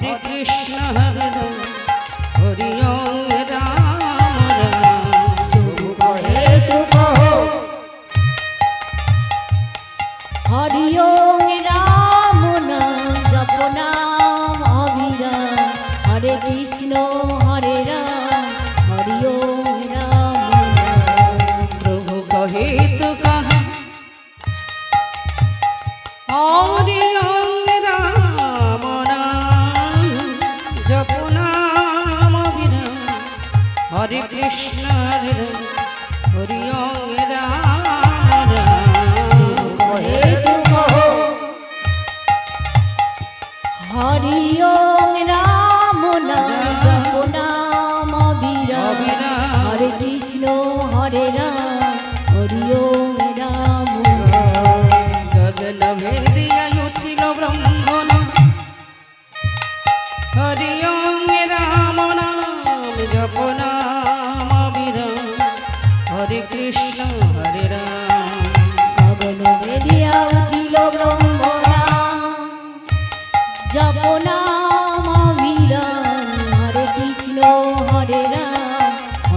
হরে কৃষ্ণ হরে রাম হরি ওম রাম রাম কহে তু কহ হরি ওম রাম নাম জপ নাম অবিরাম হরে কৃষ্ণ হরে রাম।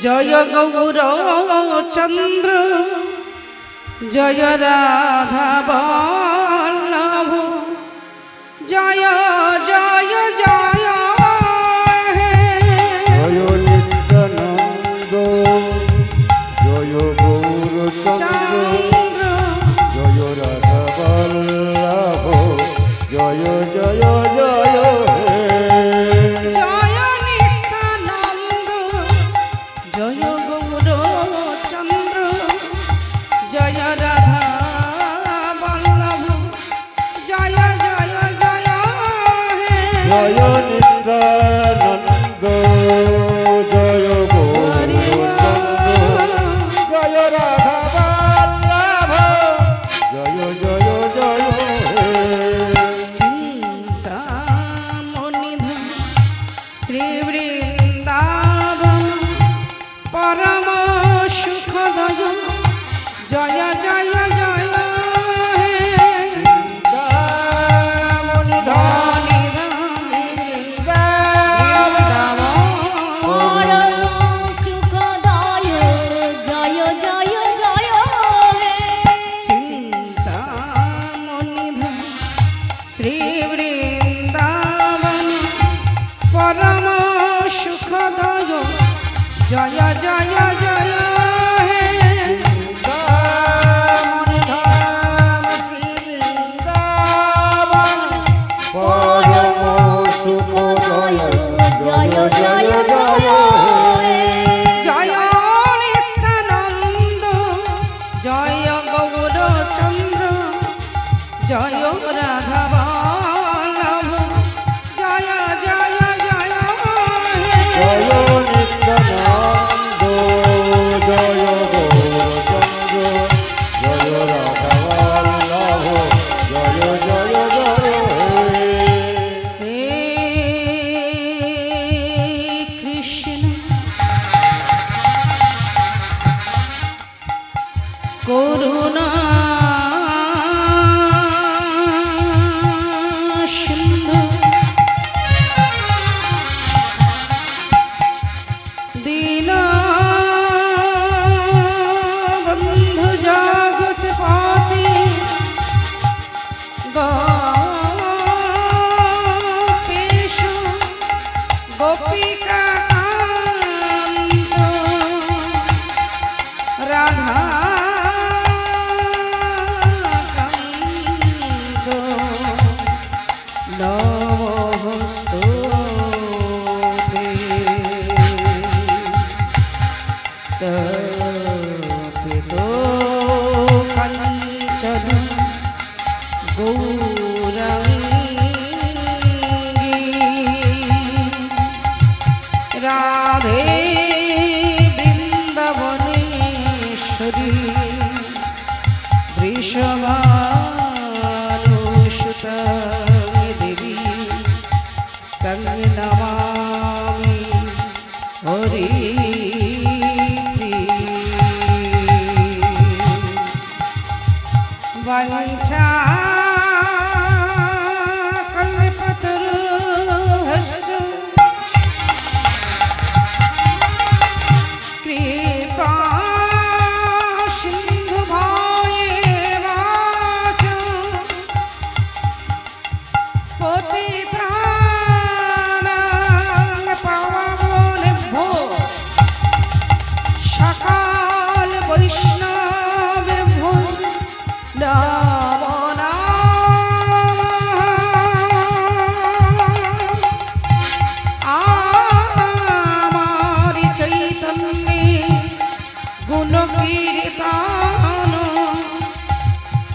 জয় গৌর চন্দ্র জয় রাধা বল্লভ জয়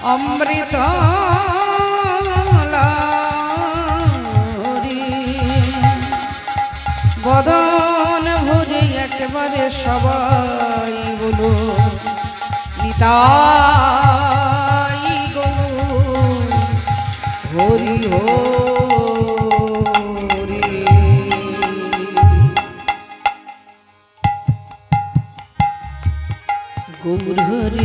অমৃত বদন ভুজে একেবারে সবাই বলো নিতা হরি হো গুমর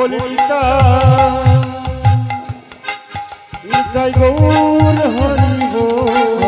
বলিতা। জয় গৌর হরি বল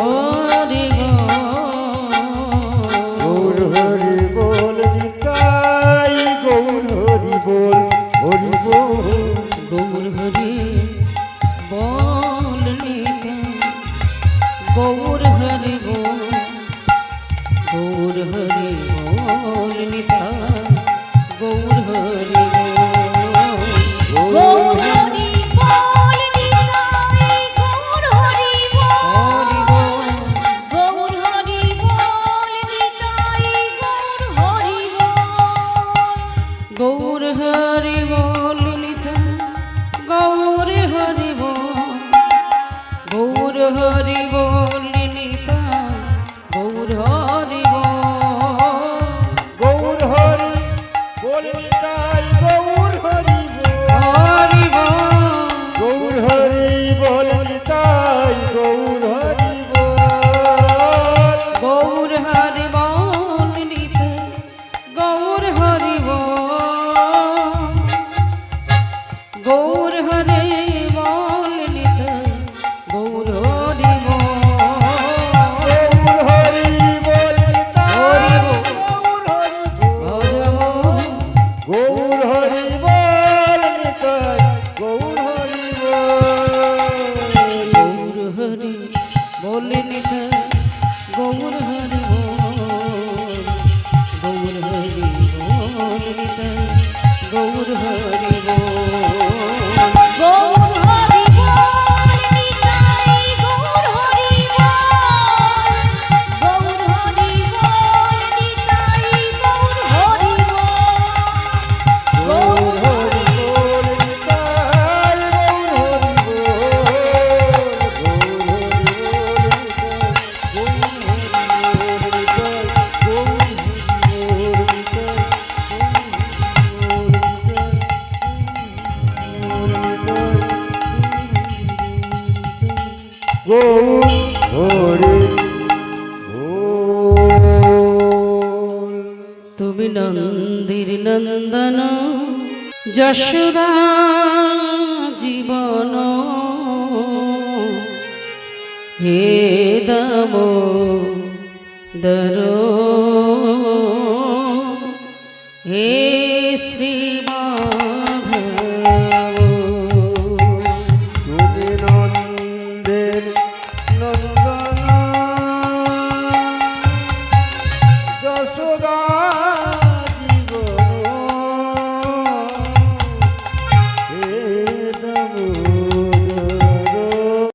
তুমি নন্দির নন্দন। যশোদা জীবন। হে দাম দরো